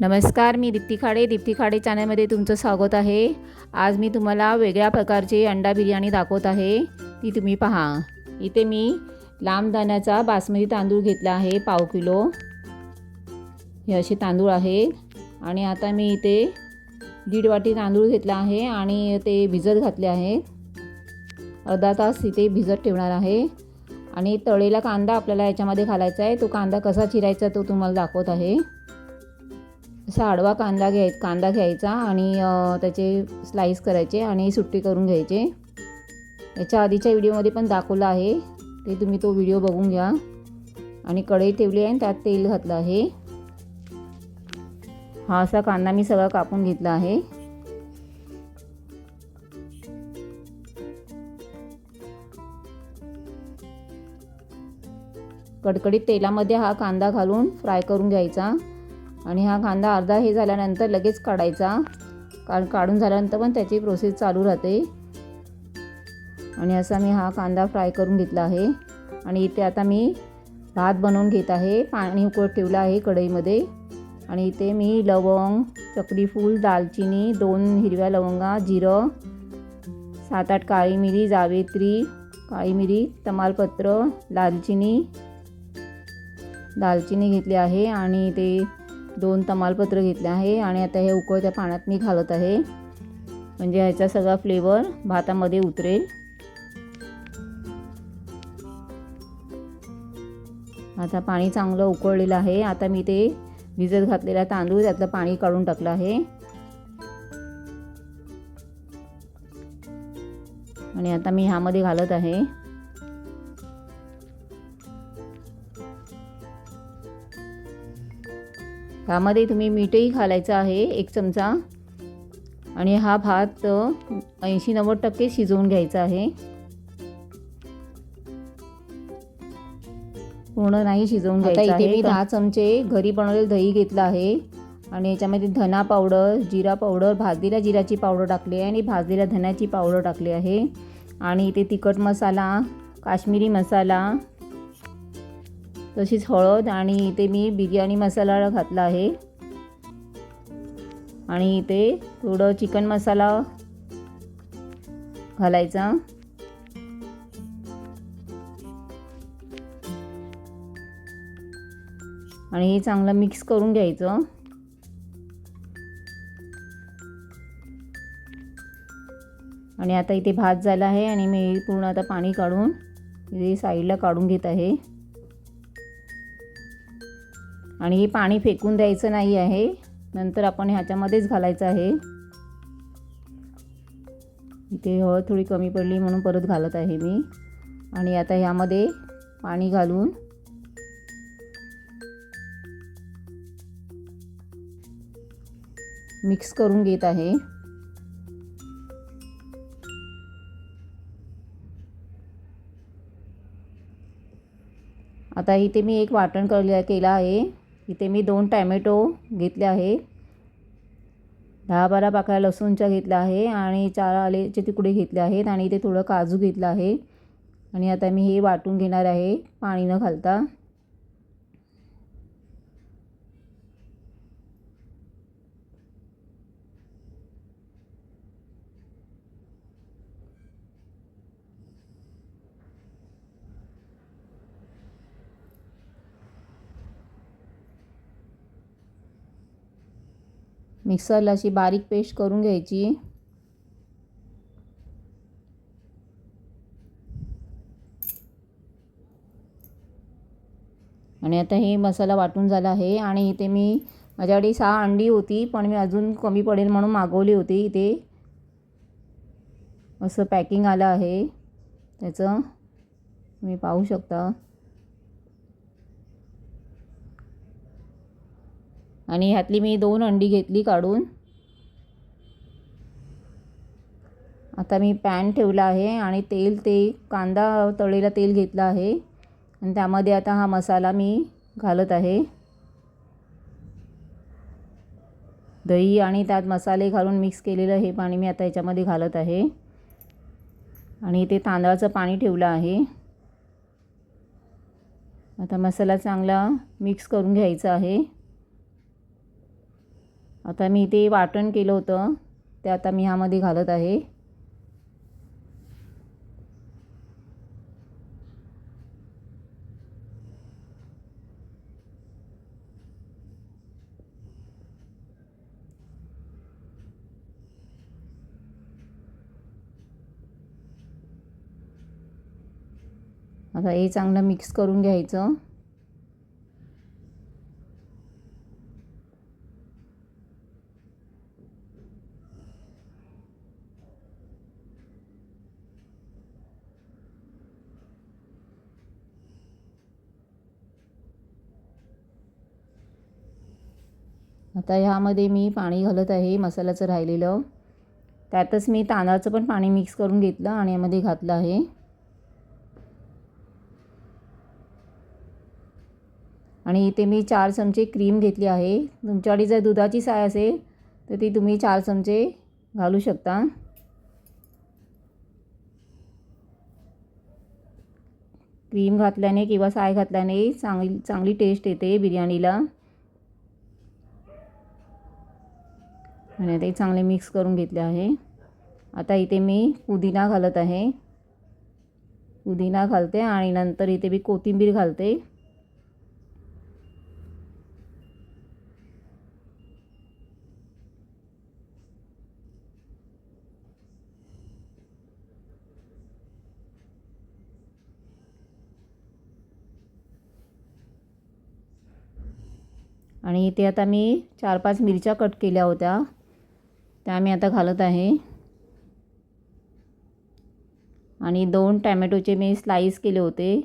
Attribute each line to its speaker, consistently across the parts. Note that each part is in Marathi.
Speaker 1: नमस्कार मी दीप्ती खाडे. दीप्ती खाडे चॅनलमध्ये तुमचं स्वागत आहे. आज मी तुम्हाला वेगळ्या प्रकारची अंडा बिर्याणी दाखवत आहे. ती तुम्ही पहा. इथे मी लांब दाण्याचा बासमती तांदूळ घेतला आहे पाव किलो. हे असे तांदूळ आहेत आणि आता मी इथे दीड वाटी तांदूळ घेतला आहे आणि ते भिजत घातले आहे. अर्धा तास इथे भिजत ठेवणार आहे. आणि तळेला कांदा आपल्याला याच्यामध्ये घालायचा आहे. तो कांदा कसा चिरायचा तो तुम्हाला दाखवत आहे. असा आडवा कांदा घ्याय कांदा घ्यायचा आणि त्याचे स्लाईस करायचे आणि सुट्टी करून घ्यायचे. याच्या आधीच्या व्हिडिओमध्ये पण दाखवलं आहे. ते तुम्ही तो व्हिडिओ बघून घ्या. आणि कढई ठेवली आहे आणि त्यात तेल घातलं आहे. हा असा कांदा मी सगळा कापून घेतला आहे. कडकडीत तेलामध्ये हा कांदा घालून फ्राय करून घ्यायचा. आणि हा कांदा अर्धा हे झाल्यानंतर लगेच काढायचा. कारण काढून झाल्यानंतर पण त्याची प्रोसेस चालू राहते. आणि असा मी हा कांदा फ्राय करून घेतला आहे. आणि इथे आता मी भात बनवून घेत आहे. पाणी उकळत ठेवलं आहे कढईमध्ये. आणि इथे मी लवंग चक्रीफूल दालचिनी दोन हिरव्या लवंगा जिरं सात आठ काळी मिरी जावेत्री काळी मिरी तमालपत्र दालचिनी दालचिनी घेतली आहे. आणि ते दोन तमालपत्र घेतले आहे आणि आता हे उकळत्या पाण्यात मी घालत आहे. म्हणजे ह्याचा सगळा फ्लेवर भातामध्ये उतरेल. आता पाणी चांगलं उकळलेलं आहे. आता मी ते भिजत घातलेला तांदूळ त्यातलं पाणी काढून टाकलं आहे. आणि आता मी ह्यामध्ये घालत आहे. ह्यामध्ये तुम्ही मीठही घालायचं आहे एक चमचा. आणि हा भात ऐंशी नव्वद टक्के शिजवून घ्यायचा आहे. पूर्ण नाही शिजवून घ्यायचं आहे. मी दहा चमचे घरी बनवलेलं दही घेतलं आहे. आणि याच्यामध्ये धना पावडर जिरा पावडर भाजलेल्या जिराची पावडर टाकली आहे आणि भाजलेल्या धन्याची पावडर टाकली आहे. आणि इथे तिखट मसाला काश्मीरी मसाला तशीच हळद आणि इथे मी बिर्याणी मसाला घातला आहे. आणि इथे थोडं चिकन मसाला घालायचा. आणि हे चांगलं मिक्स करून घ्यायचं. आणि आता इथे भात झाला आहे आणि मी पूर्ण आता पाणी काढून इथे साईडला काढून घेत आहे. आणि हे पाणी फेकून द्यायचं नाही आहे. नंतर आपण ह्याच्यामध्येच घालायचं आहे. इथे हळद थोडी कमी पडली म्हणून परत घालत आहे मी. आणि आता ह्यामध्ये पाणी घालून मिक्स करून घेत आहे. आता इथे मी एक वाटण करले केलं आहे. इथे मी दोन टॅमॅटो घेतले आहे. दहा बारा पाकळ्या लसूणच्या घेतल्या आहे आणि चार आलेचे तुकडे घेतले आहेत आणि इथे थोडं काजू घेतलं आहे. आणि आता मी हे वाटून घेणार आहे पाणी न घालता. मिक्सरला अशी बारीक पेस्ट करून घ्यायची. आणि आता हे मसाला वाटून झाला आहे आणि इथे मी माझ्याकडे सहा अंडी होती पण मी अजून कमी पडेल म्हणून मागवली होती. इथे असं पॅकिंग आलं आहे. त्याचं तुम्ही पाहू शकता. आणि ह्यातली मी दोन अंडी घेतली काढून. आता मी पॅन ठेवला आहे आणि तेल ते कांदा तळेला तेल घेतलं आहे. आणि त्यामध्ये आता हा मसाला मी घालत आहे. दही आणि त्यात मसाले घालून मिक्स केलेलं हे पाणी मी आता याच्यामध्ये घालत आहे. आणि ते तांदळाचं पाणी ठेवलं आहे. आता मसाला चांगला मिक्स करून घ्यायचा आहे. आता मी ते वाटण केलं होतं. ते आता मी ह्यामध्ये घालत आहे. आता हे चांगलं मिक्स करून घ्यायचं. आता ह्यामध्ये मी पाणी घालत आहे मसाल्याचं राहिलेलं. त्यातच मी तांदळाचं पण पाणी मिक्स करून घेतलं आणि यामध्ये घातलं आहे. आणि इथे मी चार चमचे क्रीम घेतली आहे. तुमच्याकडे जर दुधाची साय असेल तर ती तुम्ही चार चमचे घालू शकता. क्रीम घातल्याने किंवा साय घातल्याने चांगली चांगली टेस्ट येते बिर्याणीला. आणि ते चांगले मिक्स करून घेतले आहे. आता इथे मी पुदिना घालत आहे. पुदिना घालते आणि नंतर इथे मी कोथिंबीर घालते. आणि इथे आता मी चार पाच मिरच्या कट केल्या होत्या. त्या मी आता घालत आहे. आणि दोन टॅमॅटोचे मी स्लाईस केले होते.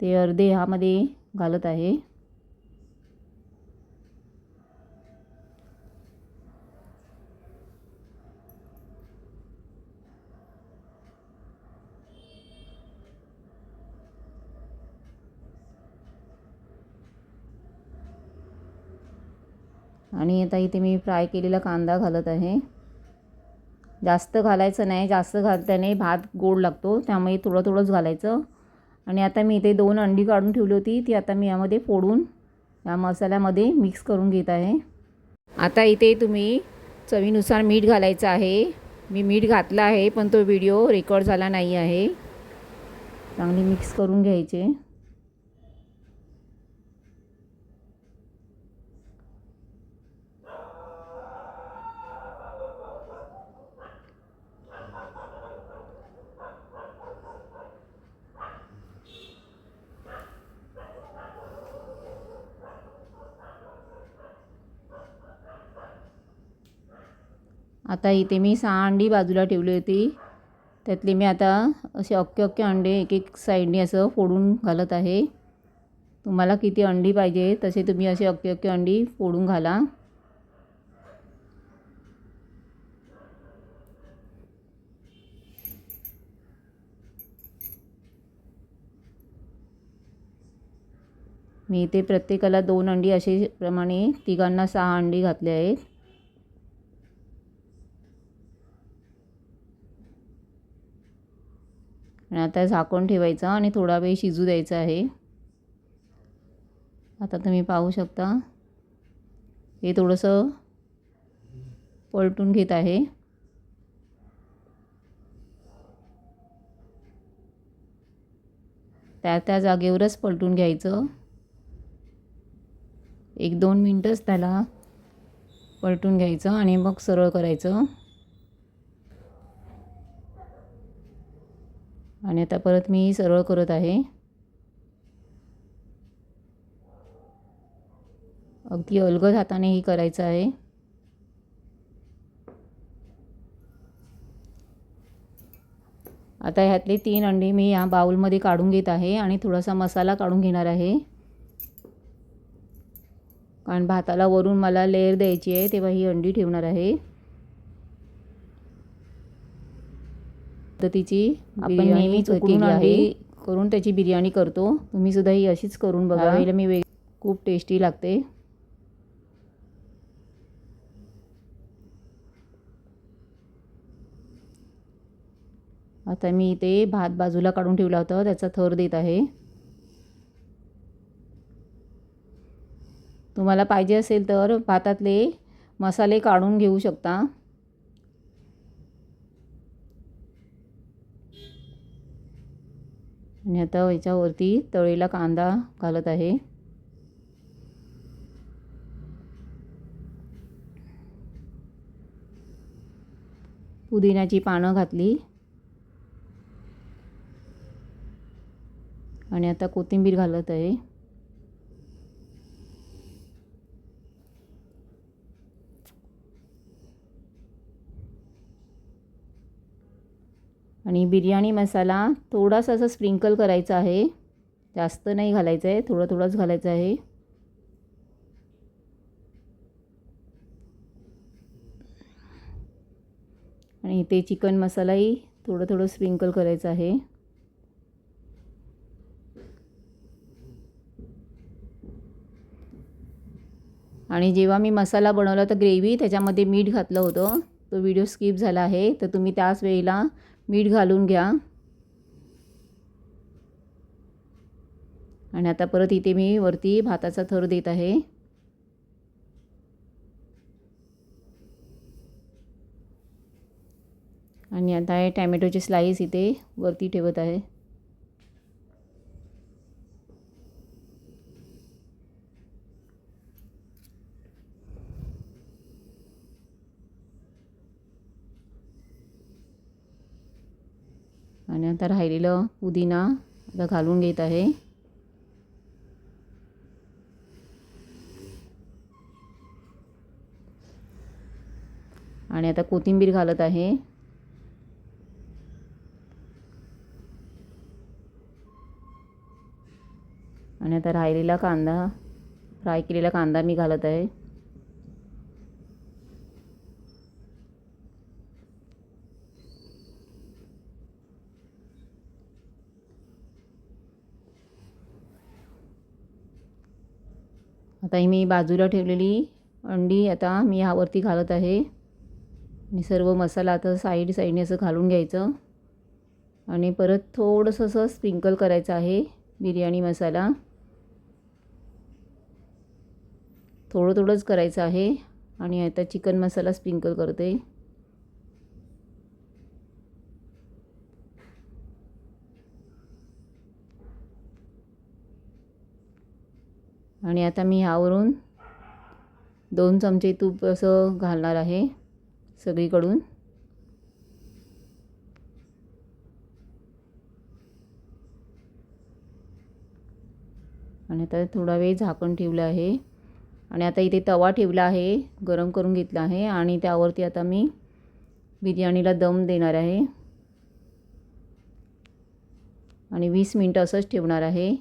Speaker 1: ते अर्धे ह्यामध्ये घालत आहे. आणि आता इथे मी फ्राय केलेला कांदा घालत आहे. जास्त घालायचं नाही जास्त घालल्याने भात गोड लागतो त्यामुळे थोडं थोडंच घालायचं. आणि आता मी इथे दोन अंडी काढून ठेवली होती ती आता मी यामध्ये फोडून या मसाल्यामध्ये मिक्स करून घेत आहे. आता इथे तुम्ही चवीनुसार मीठ घालायचं आहे. मी मीठ घातलं आहे पण तो व्हिडिओ रेकॉर्ड झाला नाही आहे. चांगली मिक्स करून घ्यायचे. आता इथे मी सहा अंडी बाजूला ठेवली होती. त्यातले मी आता असे अख्खे अख्खे अंडे एक एक साईडने असं फोडून घालत आहे. तुम्हाला किती अंडी पाहिजे तसे तुम्ही असे अख्खे अख्खे अंडी फोडून घाला. मी इथे प्रत्येकाला दोन अंडी असे प्रमाणे तिघांना सहा अंडी घातले आहेत. आणि आता झाकून ठेवायचं आणि थोडा वेळ शिजू द्यायचा आहे. आता तुम्ही पाहू शकता. हे थोडंसं पलटून घेत आहे. त्या त्या जागेवरच पलटून घ्यायचं. एक दोन मिनटंच त्याला पलटून घ्यायचं आणि मग सरळ करायचं. आणि आता परत मी सरळ करत आहे. अगदी अलगद हाताने ही करायचं आहे. आता ह्यातली तीन अंडी मी या बाउलमध्ये काढून घेत आहे आणि थोडासा मसाला काढून घेणार आहे. कारण भाताला वरून मला लेअर द्यायची आहे तेव्हा ही अंडी ठेवणार आहे. पद्धतीची आपण नेहमीच उकडून अंडी करून त्याची बिर्याणी करतो. तुम्ही सुद्धा ही अशीच करून बघा. वेळेला मी वेग खूप टेस्टी लागते. आता मी इथे भात बाजूला काढून ठेवला होता. त्याचा थर देत आहे. तुम्हाला पाहिजे असेल तर भातातले मसाले काढून घेऊ शकता. आणि आता याच्यावरती तळीला कांदा घालत आहे. पुदिन्याची पानं घातली. आणि आता कोथिंबीर घालत आहे. आणि बिर्याणी मसाला थोडासा असं स्प्रिंकल करायचा आहे. जास्त नाही घालायचं आहे थोडं थोडंच घालायचं आहे. आणि ते चिकन मसालाही थोडं थोडं स्प्रिंकल करायचं आहे. आणि जेव्हा मी मसाला बनवला तर ग्रेव्ही त्याच्यामध्ये मीठ घातलं होतं. तो व्हिडिओ स्किप झाला आहे तर तुम्ही त्याच वेळेला मीठ घालून घ्या. आणि आता परत इथे मी वरती भाताचा थर देत आहे. आणि आता हे टॅमॅटोचे स्लाईस इथे वरती ठेवत आहे. आणि आता राहिलेलं पुदिना आता घालून घेत आहे. आणि आता कोथिंबीर घालत आहे. आणि आता राहिलेला कांदा फ्राय केलेला कांदा मी घालत आहे. आता ही मी बाजूला ठेवलेली अंडी आता मी ह्यावरती घालत आहे. आणि सर्व मसाला आता साईड साईडने असं घालून घ्यायचं. आणि परत थोडंसं असं स्प्रिंकल करायचं आहे बिर्याणी मसाला. थोडं थोडंच करायचं आहे. आणि आता चिकन मसाला स्प्रिंकल करते. आणि आता मी ह्यावरून दोन चमचे तूप असं घालणार आहे सगळीकडून. आणि आता थोडा वेळ झाकण ठेवलं आहे. आणि आता इथे तवा ठेवला आहे गरम करून घेतला आहे आणि त्यावरती आता मी बिर्याणीला दम देणार आहे. आणि वीस मिनटं असंच ठेवणार आहे.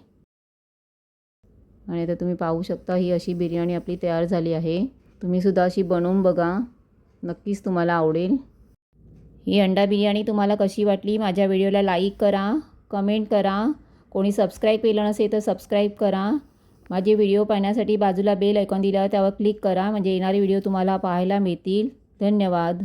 Speaker 1: आणि आता तुम्ही पाहू शकता ही अशी बिर्याणी आपली तयार झाली आहे. तुम्हीसुद्धा अशी बनवून बघा. नक्कीच तुम्हाला आवडेल. ही अंडा बिर्याणी तुम्हाला कशी वाटली माझ्या व्हिडिओला लाईक करा कमेंट करा. कोणी सबस्क्राईब केलं नसेल तर सबस्क्राईब करा. माझे व्हिडिओ पाहण्यासाठी बाजूला बेल ऐकॉन दिलं त्यावर क्लिक करा म्हणजे येणारे व्हिडिओ तुम्हाला पाहायला मिळतील. धन्यवाद.